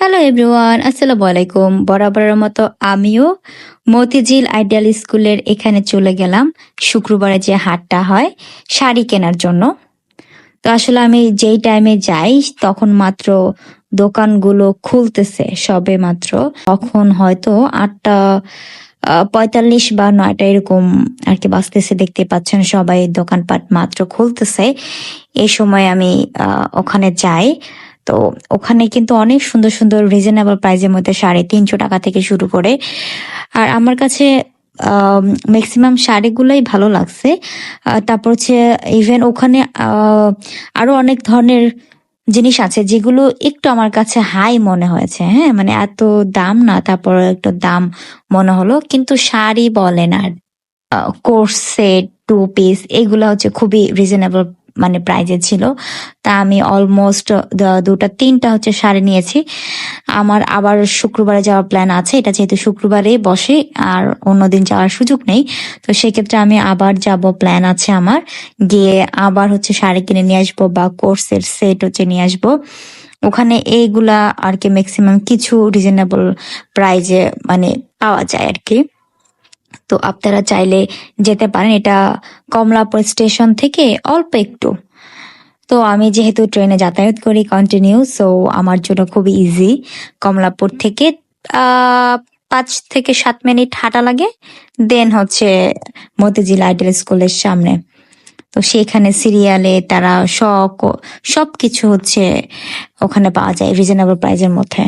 Hello everyone আসসালামু আলাইকুম বরাবরের মতো আমিও মতিঝিল আইডিয়াল স্কুলের এখানে চলে গেলাম শুক্রবারে যে হাটটা হয় শাড়ি কেনার জন্য তো আসলে আমি যেই টাইমে যাই তখন মাত্র দোকানগুলো খুলতেছে সবে মাত্র তখন হয়তো আটটা পঁয়তাল্লিশ বা নয়টা এরকম আর কি বাঁচতেছে দেখতে পাচ্ছেন সবাই দোকানপাট মাত্র খুলতেছে। এই সময় আমি ওখানে যাই। তো ওখানে কিন্তু অনেক সুন্দর সুন্দর রিজনেবল প্রাইজের মধ্যে সাড়ে তিনশো টাকা থেকে শুরু করে। আর আমার কাছে ম্যাক্সিমাম শাড়িগুলোই ভালো লাগছে। তারপর হচ্ছে ইভেন ওখানে আরও অনেক ধরনের জিনিস আছে যেগুলো একটু আমার কাছে হাই মনে হয়েছে। হ্যাঁ মানে এত দাম না, তারপর একটু দাম মনে হলো। কিন্তু শাড়ি বলেন আর কোর্স সেট টু পিস এগুলো হচ্ছে খুবই রিজনেবল মানে প্রাইজে ছিল। তা আমি অলমোস্ট দুটা, তিনটা হচ্ছে শাড়ি নিয়েছি। আমার আবার শুক্রবারে যাওয়ার প্ল্যান আছে। এটা যেহেতু শুক্রবারে বসে আর অন্যদিন যাওয়ার সুযোগ নেই। তো সেক্ষেত্রে আমি আবার যাব প্ল্যান আছে আমার। গিয়ে আবার হচ্ছে শাড়ি কিনে নিয়ে আসব বা কোর্সের সেট হচ্ছে নিয়ে আসব। ওখানে এইগুলা আর কি ম্যাক্সিমাম কিছু রিজনেবল প্রাইজে মানে পাওয়া যায় আর কি। আপনারা চাইলে যেতে পারেন। এটা কমলাপুর স্টেশন থেকে অল্প একটু। তো আমি যেহেতু ট্রেনে যাতায়াত করি কন্টিনিউ সো আমার জন্য খুবই ইজি কমলাপুর থেকে পাঁচ থেকে সাত মিনিট হাঁটা লাগে। দেন হচ্ছে মতিঝিল আইডেল স্কুলের সামনে। তো সেখানে সিরিয়ালে তারা শখ সব কিছু হচ্ছে ওখানে পাওয়া যায় রিজনেবল প্রাইজের মধ্যে।